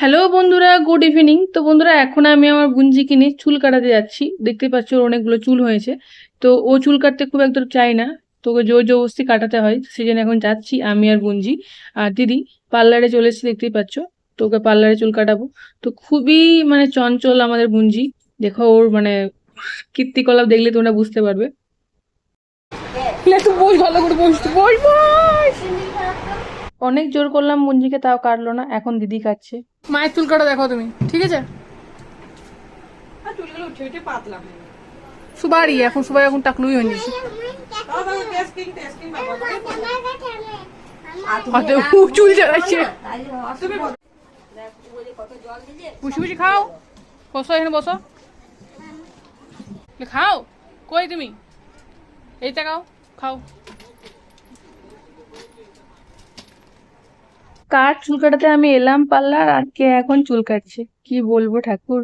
Hello বন্ধুরা good evening তো বন্ধুরা এখন আমি আমার গুঞ্জিকে নিয়ে চুল কাটাতে যাচ্ছি। দেখতে পাচ্ছ ওর অনেকগুলো চুল হয়েছে। তো ও চুল কাটতে খুব একদম চাই না। তোকে জোর জবরদস্তি কাটাতে হয়। সেই জন্য এখন যাচ্ছি আমি আর গুঞ্জি। আর দিদি পার্লারে চলে এসেছি দেখতেই পাচ্ছ। তো ওকে পার্লারে চুল কাটাবো। তো খুবই মানে চঞ্চল আমাদের গুঞ্জি। দেখো ওর মানে কীর্তিকলাপ দেখলে তোমরা বুঝতে পারবে। তুই বস ভালো করে বস বস বস। অনেক জোর করলাম মুঞ্জিকে তাও কাটলো না। এখন দিদি কাটছে। মায়ের চুল কাটা দেখো তুমি ঠিক আছে? সুবারই এখন সবাই এখন টাকলুই হয়ে নিয়েছে চুল চালাচ্ছে বুঝি বুঝি খাও। বসো এখানে বসো। খাও। কই তুমি? এই তাকাও খাও। কার চুল কাটাতে আমি এলাম পার্লার আর কে এখন চুল কাটছে? কি বলব ঠাকুর?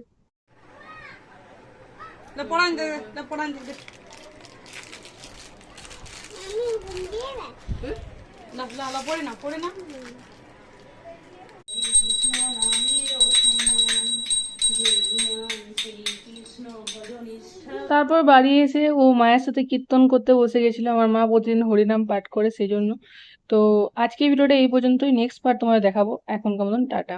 না পড়ান দে না পড়ান দে না না না পড়ে না পড়ে না। তারপর বাড়ি এসে ও মায়ের সাথে কীর্তন করতে বসে গেছিল। আমার মা প্রতিদিন হরিনাম পাঠ করে সেই জন্য তো আজকে ভিডিওটা এই পর্যন্তই। নেক্সট পার্ট তোমাদের দেখাবো। এখনকার মতন টাটা।